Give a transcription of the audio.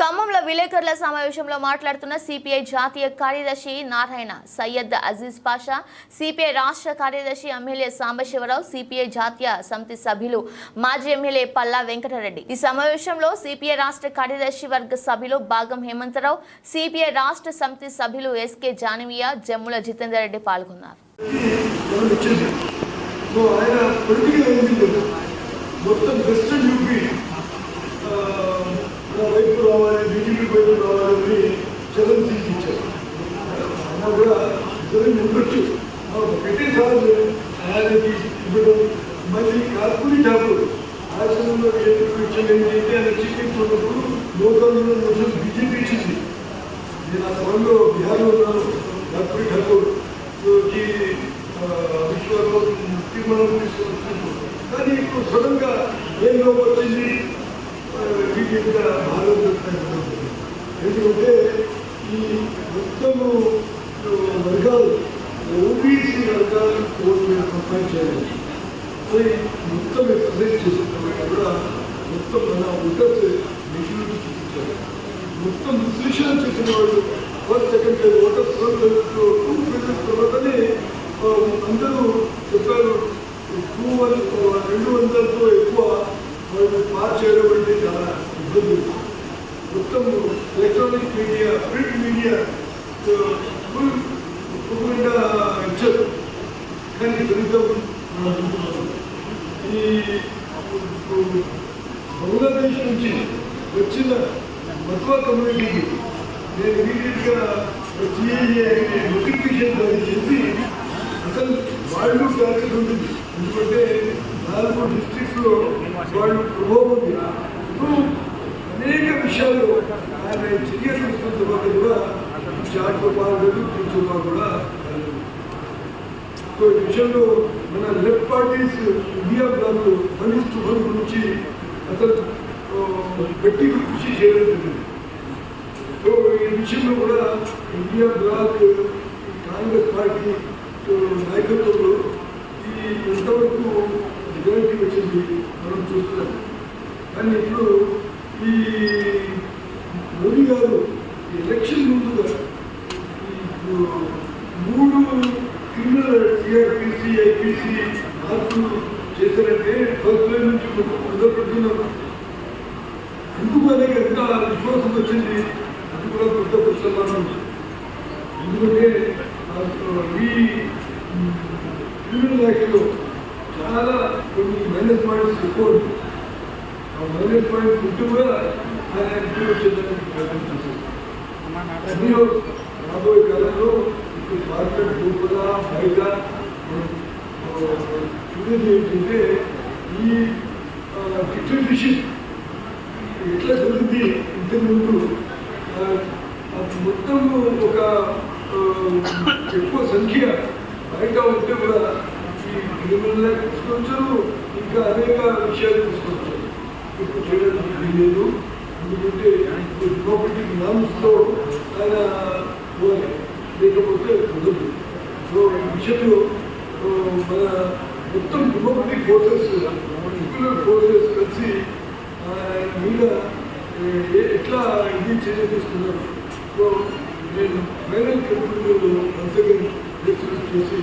ఖమ్మంలో విలేకరుల సమావేశంలో మాట్లాడుతున్న సిపిఐ జాతీయ కార్యదర్శి నారాయణ సయ్యద్ అజీజ్ పాషా సిపిఐ రాష్ట్ర కార్యదర్శి ఎమ్మెల్యే సాంబశివరావు సిపిఐ జాతీయ సమితి సభ్యులు మాజీ ఎమ్మెల్యే పల్లా వెంకటరెడ్డి. ఈ సమావేశంలో సిపిఐ రాష్ట్ర కార్యదర్శి వర్గ సభ్యులు భాగం హేమంతరావు సిపిఐ రాష్ట్ర సమితి సభ్యులు ఎస్కే జానవియా జమ్ముల జితేందర్ రెడ్డి పాల్గొన్నారు. మొత్తం వెస్టర్న్ యూపీ రావాలి బీజేపీ వైపు రావాలని జగన్ సీట్ ఇచ్చారు ఆయన కూడా జగన్ ఉండొచ్చు పెట్టేసారి ఆయనకి ఇవ్వడం మళ్ళీ కార్పూరి ఠాకూర్ ఆచరణలో ఇచ్చింది ఏంటంటే ఆయన చీఫ్ ఉన్నప్పుడు లోకల్లో రోజులు బీజేపీ ఇచ్చింది నేను ఆ సమయంలో బిహార్లో ఉన్నాను కార్పూరి ఠాకూర్ కి విశ్వలో తీర్మానం తీసుకున్నాను కానీ ఇప్పుడు సడన్ గా ఏం లోపం వచ్చింది బీజేపీగా భారత ఎందుకంటే ఈ మొత్తము వర్గాలు ఓబీసీ వర్గాలను కోర్టు మీద కంపైన్ చేయాలి అది మొత్తం ఎక్సర్సైజ్ చేసిన కూడా మొత్తం మన ఓటర్స్ మెచ్యూరిటీ చూపించారు. మొత్తం విశ్లేషణ చేసిన వాళ్ళు first second time voters two phases తర్వాతనే అందరూ చెప్పారు టూ వన్ రెండు వందలతో ఎక్కువ వాళ్ళు పాస్ చేయడం అంటే చాలా ఇబ్బంది. మొత్తం electronic media print media full ఫుల్గా ఇచ్చారు కానీ విరుద్ధం ఈ బంగ్లాదేశ్ నుంచి వచ్చిన మత్వా కమ్యూనిటీకి నేను ఇమీడియట్గా సిఐఏ నోటిఫికేషన్ జారీ చేసి అసలు వాళ్ళు టార్గెట్ ఉంటుంది. ఎందుకంటే నాలుగు డిస్ట్రిక్ట్స్లో వాళ్ళు ప్రభావం ఉంది. ఆయన చర్య తీసుకున్న తర్వాత కూడా చాట్ బాగలేదు తీసుకున్నా కూడా సో ఈ విషయంలో మన left parties India bloc Manish Chubhan గురించి అసలు గట్టి కృషి చేయడం జరిగింది. సో ఈ విషయంలో కూడా ఇండియా బ్లాక్ కాంగ్రెస్ పార్టీ నాయకత్వంలో ఈ ఎంతవరకు నిజాయితీ వచ్చింది మనం చూస్తున్నాం. కానీ ఇప్పుడు ఈ మోడీ గారు ఎలక్షన్ ముందుగా మూడు క్రిమినల్ సిఆర్పిసి ఐపీసీ మార్పులు చేశారంటే ఫస్ట్ నుంచి మొదలు ఎందుకు అనేది ఎంత విశ్వాసం వచ్చింది. అది కూడా పెద్ద ప్రశ్న ఎందుకంటే ఈ క్రిమినల్ యాక్ట్లో చాలా కొన్ని మైనస్ పాయింట్స్ ఎక్కువ ఉన్నాయి. ఆ కూడా ఆయన ఇంటికి వచ్చేదానికి ప్రయత్నం చేశారు అందులో రాబోయే కాలంలో ఇప్పుడు మార్కెట్ లోపల బయట చూడేది ఏంటంటే ఈ డిస్ట్రిబ్యూషన్ ఎట్లా జరిగింది ఇంతకుముందు మొత్తం ఒక ఎక్కువ సంఖ్య బయట ఉంటే కూడా ఈ క్రిమినల్ తీసుకొచ్చారు ఇంకా అనేక విషయాలు తీసుకొచ్చారు ఇప్పుడు ఎందుకంటే డెమోక్రటిక్ నామ్స్తో ఆయన పోవాలి లేకపోతే కుదరదు సో ఈ విషయంలో మన మొత్తం డెమోక్రటిక్ ఫోర్సెస్ సెక్యులర్ ఫోర్సెస్ కలిసి ఆయన మీద ఎట్లా ఇది చర్య తీసుకున్నారు సో నేను ఫైనల్ కంపెనీలో వన్స్ అగైన్ చేసి